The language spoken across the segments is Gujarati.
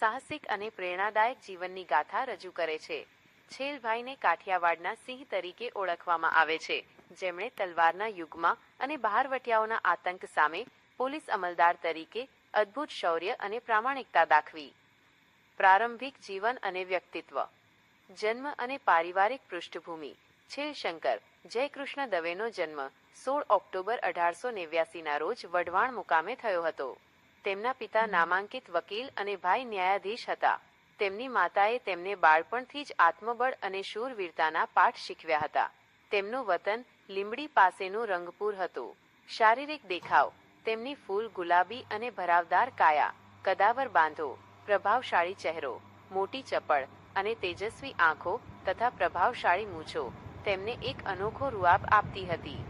સાહસિક અને પ્રેરણાદાયક જીવનની ગાથા રજૂ કરે છે. છેલભાઈને કાઠિયાવાડના સિંહ તરીકે ઓળખવામાં આવે છે. જેમણે તલવારના યુગમાં અને બહારવટિયાઓના આતંક સામે પોલીસ અમલદાર તરીકે અદ્ભુત શૌર્ય અને પ્રામાણિકતા દાખવી. પ્રારંભિક જીવન અને વ્યક્તિત્વ. જન્મ અને પારિવારિક પૃષ્ઠભૂમિ. છેલશંકર, જયકૃષ્ણ દવેનો જન્મ સોળ ઓક્ટોબર અઢારસો નેવ્યાસીના રોજ વઢવાણ મુકામે થયો હતો. તેમના પિતા નામાંકિત વકીલ અને ભાઈ ન્યાયાધીશ હતા. તેમની માતાએ તેમને બાળપણથી જ આત્મબળ અને શૂરવીરતાના પાઠ શીખવ્યા હતા. તેમનું વતન લીંબડી પાસેનું રંગપુર હતું. શારીરિક દેખાવ, તેમની ફૂલ ગુલાબી અને ભરાવદાર કાયા, કદાવર બાંધો, પ્રભાવશાળી ચહેરો, મોટી ચપળ અને તેજસ્વી આંખો તથા પ્રભાવશાળી મૂછો તેમને એક અનોખો રૂઆબ આપતી હતી.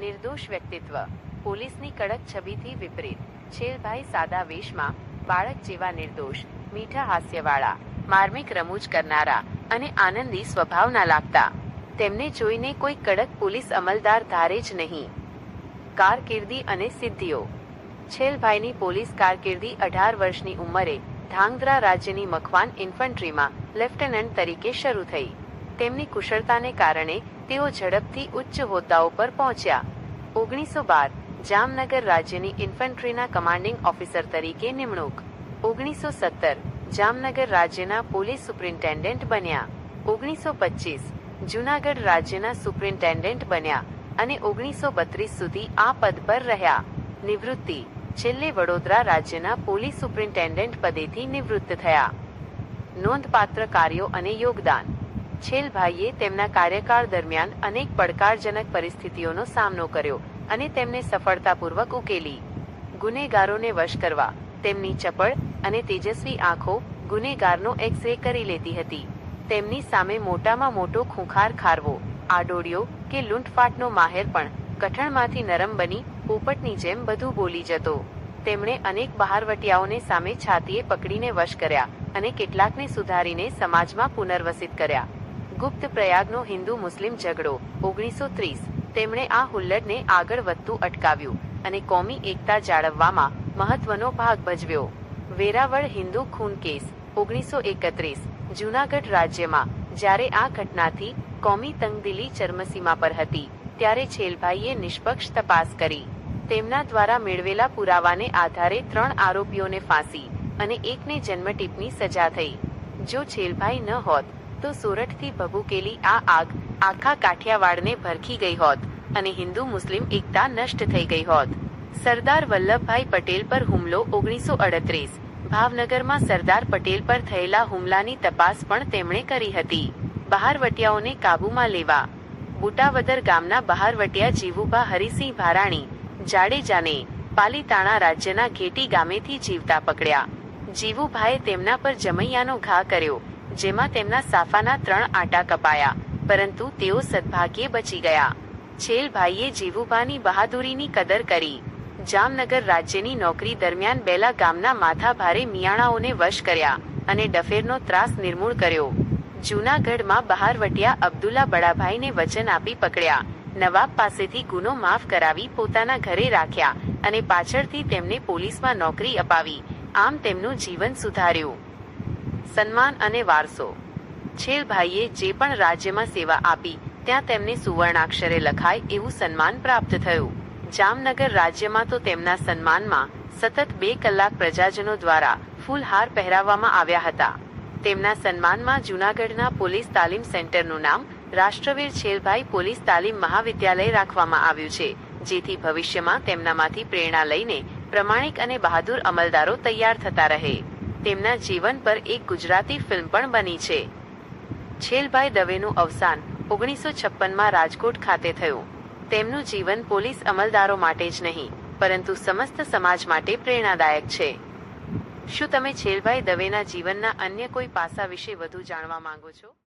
નિર્દોષ વ્યક્તિત્વ, પોલીસની કડક છબીથી વિપરીત. છેલભાઈ સાદા વેશમાં, બાળક જેવા નિર્દોષ, મીઠા હાસ્યવાળા, માર્મિક રમૂજ કરનારા અને આનંદી સ્વભાવના લાગતા. તેમને જોઈને કોઈ કડક પોલીસ અમલદાર ધારે જ નહીં. કારકિર્દી અને સિદ્ધિઓ. છેલભાઈની પોલીસ કારકિર્દી અઢાર વર્ષની ઉંમરે ધાંગધ્રા રાજ્યની મખવાન ઇન્ફન્ટ્રીમાં લેફ્ટનન્ટ તરીકે શરૂ થઈ. તેમની કુશળતાને કારણે તેઓ ઝડપથી ઉચ્ચ હોદ્દાઓ પર પહોંચ્યા. ઓગણીસો બાર જામનગર રાજ્યની ઇન્ફન્ટ્રીના કમાન્ડિંગ ઓફિસર તરીકે નિમણૂક. ઓગણીસો સત્તર, જામનગર રાજ્યના પોલીસ સુપ્રિન્ટેન્ડન્ટ બન્યા. ઓગણીસો પચીસ, જૂનાગઢ રાજ્યના સુપ્રિન્ટેન્ડન્ટ બન્યા અને ઓગણીસો બત્રીસ સુધી આ પદ પર રહ્યા. નિવૃત્તિ, છેલ્લે વડોદરા રાજ્યના પોલીસ સુપ્રિન્ટેન્ડન્ટ પદેથી નિવૃત્ત થયા. નોંધપાત્ર કાર્યો અને યોગદાન. છેલભાઈએ તેમના કાર્યકાળ દરમિયાન અનેક પડકારજનક પરિસ્થિતિઓનો સામનો કર્યો. અને તેમને સફળતાપૂર્વક ઉકેલી. ગુનેગારોને વશ કરવા, તેમની ચપળ અને તેજસ્વી આંખો ગુનેગારનો એક્સ રે કરી લેતી હતી. તેમની સામે મોટામાં મોટો ખૂંખાર ખારવો આડોડિયો કે લૂંટફાટનો માહેર પણ કઠણમાંથી નરમ બની પોપટની જેમ બધું બોલી જતો. તેમણે અનેક બહારવટિયાઓને સામે છાતીએ પકડીને વશ કર્યા અને કેટલાકને સુધારીને સમાજમાં પુનર્વસિત કર્યા. ગુપ્ત પ્રયાગનો હિન્દુ મુસ્લિમ ઝઘડો, ઓગણીસો ત્રીસ તેમણે આ હુલ્લડને આગળ વધતું અટકાવ્યું અને કોમી એકતા જાળવવામાં મહત્વનો ભાગ ભજવ્યો. વેરાવળ હિન્દુ ખૂન કેસ, ઓગણીસો એકત્રીસ, જૂનાગઢ રાજ્યમાં જ્યારે આ ઘટનાથી કોમી તંગદિલી ચરમસીમા પર હતી, ત્યારે છેલભાઈએ નિષ્પક્ષ તપાસ કરી. તેમના દ્વારા મેળવેલા પુરાવાને આધારે ત્રણ આરોપીઓને ફાંસી અને એકને જન્મટીપની સજા થઈ. જો છેલભાઈ ન હોત, તો સોરઠથી ભભૂકેલી આ આગ આખા કાઠિયાવાડને ભરખી ગઈ હોત અને હિન્દુ મુસ્લિમ એકતા નષ્ટ થઈ ગઈ હોત. સરદાર વલ્લભભાઈ પટેલ પર હુમલો ઓગણીસો અડત્રીસ. ભાવનગરમાં સરદાર પટેલ પર થયેલા હુમલાની તપાસ પણ તેમણે કરી હતી. બહારવટિયાઓને કાબૂમાં લેવા. બુટાવદર ગામના બહારવટિયા જીવુભા હરિસિંહ ભારાણી, જાડેજાને પાલીતાણા રાજ્યના ઘેટી ગામેથી જીવતા પકડ્યા. જીવુભાઈએ તેમના પર જમૈયાનો ઘા કર્યો, જેમાં તેમના સાફાના ત્રણ આટા કપાયા. પરંતુ તેઓ સદભાગ્યે બચી ગયા. છેલભાઈએ જીવુભાની બહાદુરીની કદર કરી. જામનગર રાજ્યની નોકરી દરમિયાન બેલા ગામના માથાભારે મિયાણાઓને વશ કર્યા અને ડફેરનો ત્રાસ નિર્મૂળ કર્યો. જૂનાગઢમાં બહારવટિયા અબ્દુલ્લા બડાભાઈને વચન આપી પકડ્યા. નવાબ પાસેથી ગુનો માફ કરાવી પોતાના ઘરે રાખ્યા અને પાછળથી તેમને પોલીસમાં નોકરી અપાવી. આમ તેમનું જીવન સુધાર્યું. સન્માન અને વારસો. છેલભાઈએ જે પણ રાજ્યમાં સેવા આપી, ત્યાં તેમને સુવર્ણાક્ષરે લખાય એવું સન્માન પ્રાપ્ત થયું. જામનગર રાજ્યમાં તો તેમના સન્માનમાં સતત બે કલાક પ્રજાજનો દ્વારા ફૂલહાર પહેરાવવામાં આવ્યા હતા. તેમના સન્માનમાં જૂનાગઢના પોલીસ તાલીમ સેન્ટરનું નામ રાષ્ટ્રવીર છેલભાઈ પોલીસ તાલીમ મહાવિદ્યાલય રાખવામાં આવ્યું છે, જેથી ભવિષ્યમાં તેમનામાંથી પ્રેરણા લઈને પ્રમાણિક અને બહાદુર અમલદારો તૈયાર થતા રહે. તેમના જીવન પર એક ગુજરાતી ફિલ્મ પણ બની છે. છેલભાઈ દવેનું અવસાન ઓગણીસો છપ્પનમાં રાજકોટ ખાતે થયું. તેમનું જીવન પોલીસ અમલદારો માટે જ નહીં, પરંતુ સમસ્ત સમાજ માટે પ્રેરણાદાયક છે. શું તમે છેલભાઈ દવેના જીવનના અન્ય કોઈ પાસા વિશે વધુ જાણવા માંગો છો?